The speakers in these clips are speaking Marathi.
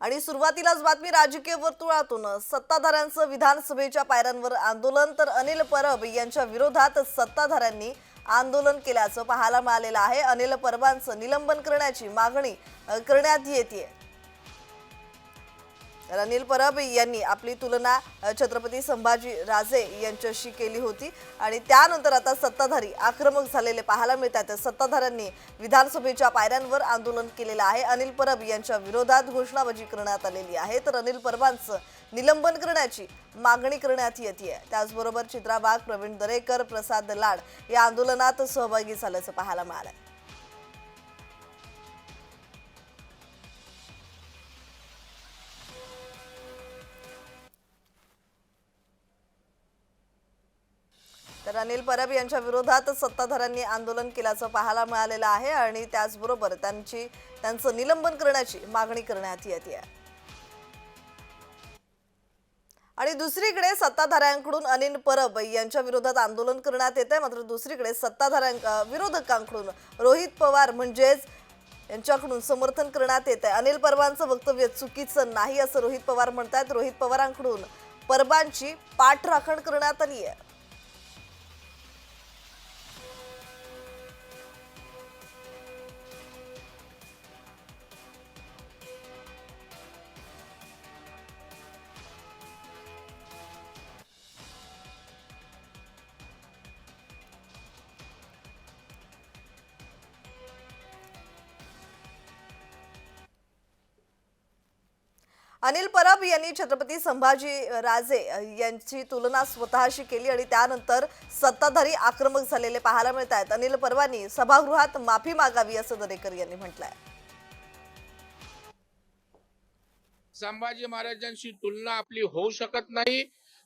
आणि सुरुवातीलाच बातमी राजकीय वर्तुळातून. सत्ताधाऱ्यांचं विधानसभेच्या पायऱ्यांवर आंदोलन तर अनिल परब यांच्या विरोधात सत्ताधाऱ्यांनी आंदोलन केल्याचं पाहायला मिळालेलं आहे. अनिल परबांचं निलंबन करण्याची मागणी करण्यात येते अनिल परब यांनी आपली तुलना छत्रपती संभाजी राजे यांच्याशी केली होती. आणि त्यानंतर आता सत्ताधारी आक्रमक झालेले पाहायला मिळतात. सत्ताधाऱ्यांनी विधानसभेच्या पायऱ्यांवर आंदोलन केलेलं आहे. अनिल परब यांच्या विरोधात घोषणाबाजी करण्यात आलेली आहे. तर अनिल परबांचं निलंबन करण्याची मागणी करण्यात येते त्याचबरोबर चित्रा वाघ प्रवीण दरेकर प्रसाद लाड या आंदोलनात सहभागी झाल्याचं पाहायला मिळालंय. तर अनिल परब यांच्या विरोधात सत्ताधाऱ्यांनी आंदोलन केल्याचं पाहायला मिळालेलं आहे आणि त्याचबरोबर त्यांची त्यांचं निलंबन करण्याची मागणी करण्यात येते. आणि दुसरीकडे सत्ताधाऱ्यांकडून अनिल परब यांच्या विरोधात आंदोलन करण्यात येत आहे मात्र दुसरीकडे सत्ताधाऱ्यां विरोधकांकडून रोहित पवार म्हणजेच यांच्याकडून समर्थन करण्यात येत आहे अनिल परबांचं वक्तव्य चुकीचं नाही असं रोहित पवार म्हणतात रोहित पवारांकडून परबांची पाठराखण करण्यात आली आहे अनिल परब यांनी छत्रपती संभाजी राजे यांची तुलना स्वतःशी केली आणि त्यानंतर सत्ताधारी आक्रमक झालेले पाहायला मिळत आहेत अनिल परबांनी सभागृहात माफी मागावी असं दरेकर यांनी म्हटलंय. संभाजी महाराजांशी तुलना आपली होऊ शकत नाही.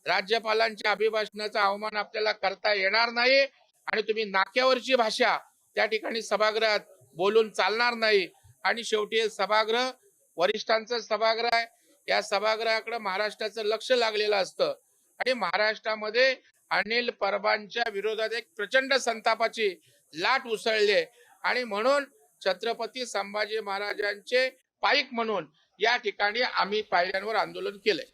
राज्यपालांच्या अभिभाषणाचा अवमान आपल्याला करता येणार नाही. आणि तुम्ही नाक्यावरची भाषा त्या ठिकाणी सभागृहात बोलून चालणार नाही. आणि शेवटी सभागृह वरिष्ठांचं सभागृह आहे. या सभागृहाकडे महाराष्ट्राचं लक्ष लागलेलं असतं. आणि महाराष्ट्रामध्ये अनिल परबांच्या विरोधात एक प्रचंड संतापाची लाट उसळली आणि म्हणून छत्रपती संभाजी महाराजांचे पाईक म्हणून या ठिकाणी आम्ही पायऱ्यांवर आंदोलन केलंय.